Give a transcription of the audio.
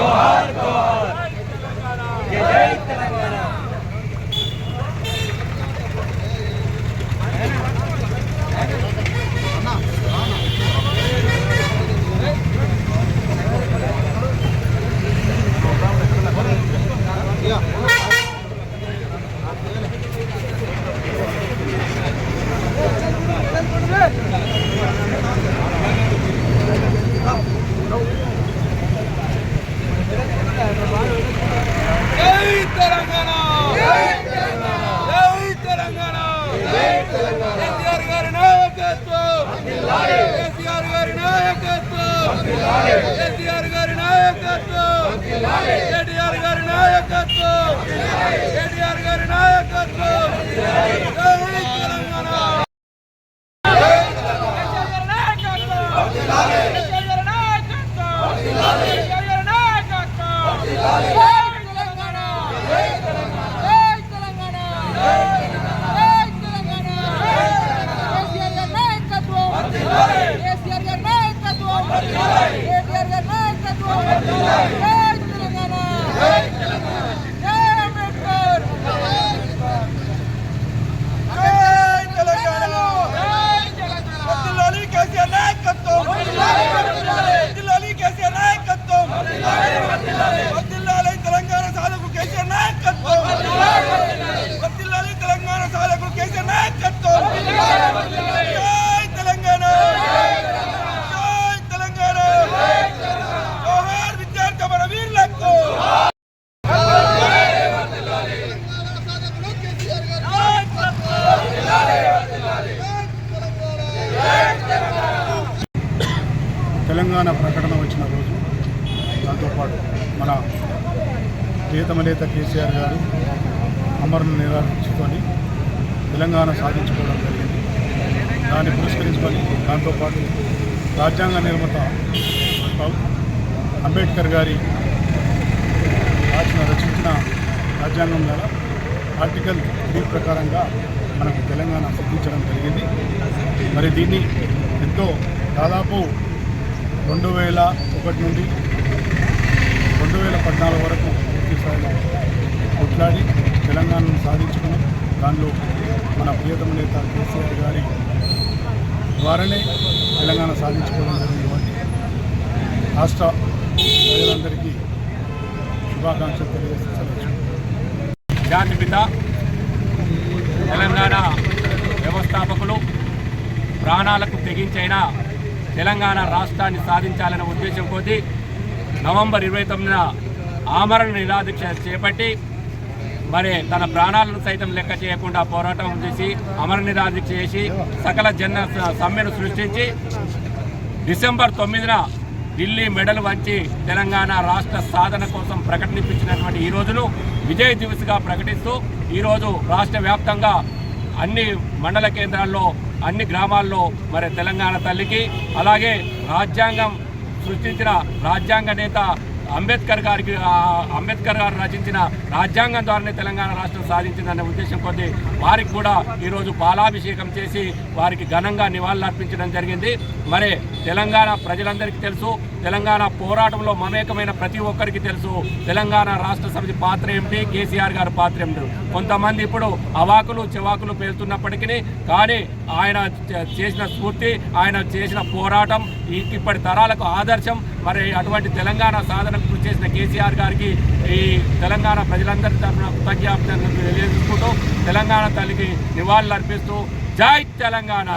जोहार తెలంగాణ జై తెలంగాణ వర్ధిల్లాలి కేసీఆర్ నాయకత్వం వర్ధిల్లాలి కేసీఆర్ నాయకత్వం వర్ధిల్లాలి తెలంగాణ సాధకు కేసీఆర్ నాయకత్వం వర్ధిల్లాలి తెలంగాణ సాధకు కేసీఆర్ నాయకత్వం జై తెలంగాణ జై తెలంగాణ జోహార్ విద్యార్థి మన వీరులకు తెలంగాణ ప్రకటన వచ్చిన రోజు దాంతోపాటు మన ప్రియతమ కేసీఆర్ గారు అమరును నిరాకరించుకొని తెలంగాణ సాధించుకోవడం జరిగింది. దాన్ని పురస్కరించుకొని దాంతోపాటు రాజ్యాంగ నిర్మాత అంబేద్కర్ గారి రాసిన రచించిన రాజ్యాంగం ద్వారా ఆర్టికల్ త్రీ ప్రకారంగా మనకు తెలంగాణ సిద్ధించడం జరిగింది. మరి దీన్ని ఎంతో దాదాపు రెండు వేల ఒకటి నుండి రెండు వేల పద్నాలుగు వరకు పూర్తి స్థాయిలో కొట్లాడి తెలంగాణను సాధించుకుని దానిలో మన ప్రియతమ నేత కేసీఆర్ గారి ద్వారానే తెలంగాణ సాధించుకోవడం జరిగినటువంటి రాష్ట్ర ప్రజలందరికీ శుభాకాంక్షలు తెలియజేస్తూ తెలంగాణ వ్యవస్థాపకులు ప్రాణాలకు తెగించైన తెలంగాణ రాష్ట్రాన్ని సాధించాలనే ఉద్దేశం కొద్దీ నవంబర్ ఇరవై తొమ్మిదిన ఆమరణ నిరాదీక్ష చేపట్టి మరి తన ప్రాణాలను సైతం లెక్క చేయకుండా పోరాటం చేసి అమర నిరాదీక్ష చేసి సకల జన సమ్మెను సృష్టించి డిసెంబర్ తొమ్మిదిన ఢిల్లీ మెడల్ వంచి తెలంగాణ రాష్ట్ర సాధన కోసం ప్రకటించినటువంటి ఈ రోజును విజయ్ దివస్గా ప్రకటిస్తూ ఈరోజు రాష్ట్ర వ్యాప్తంగా అన్ని మండల కేంద్రాల్లో అన్ని గ్రామాల్లో మరి తెలంగాణ తల్లికి అలాగే రాజ్యాంగం సృష్టించిన రాజ్యాంగ నేత అంబేద్కర్ గారికి అంబేద్కర్ గారు రచించిన రాజ్యాంగం ద్వారానే తెలంగాణ రాష్ట్రం సాధించిందనే ఉద్దేశం కొద్ది వారికి కూడా ఈరోజు పాలాభిషేకం చేసి వారికి ఘనంగా నివాళులర్పించడం జరిగింది. మరి తెలంగాణ ప్రజలందరికీ తెలుసు తెలంగాణ పోరాటంలో మమేకమైన ప్రతి ఒక్కరికి తెలుసు తెలంగాణ రాష్ట్ర సమితి పాత్ర ఏమిటి కేసీఆర్ గారి పాత్ర ఏమిటి? కొంతమంది ఇప్పుడు అవాకులు చెవాకులు పేలుతున్నప్పటికీ కానీ ఆయన చేసిన స్ఫూర్తి ఆయన చేసిన పోరాటం ఇప్పటి తరాలకు ఆదర్శం మరి అటువంటి తెలంగాణ సాధనకు కృషి చేసిన కేసీఆర్ గారికి ఈ తెలంగాణ ప్రజలందరి తరఫున కృతజ్ఞతలు తెలియజేసుకుంటూ తెలంగాణ తల్లికి నివాళులు అర్పిస్తూ జై తెలంగాణ.